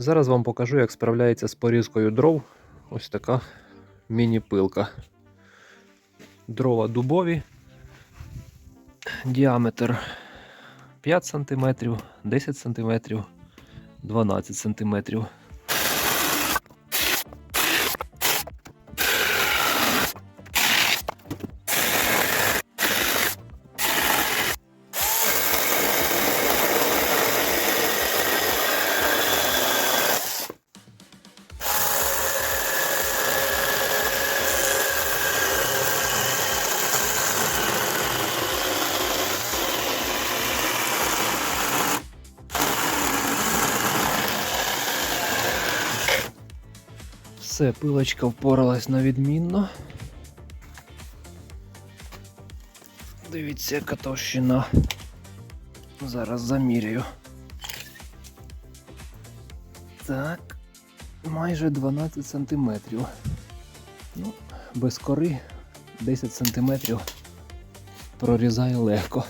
Зараз вам покажу, як справляється з порізкою дров. Ось така міні-пилка. Дрова дубові. Діаметр 5 см, 10 см, 12 см. Все, пилочка впоралась на відмінно. Дивіться, яка товщина. Зараз заміряю. Так, майже 12 сантиметрів. Ну, без кори 10 сантиметрів прорізає легко.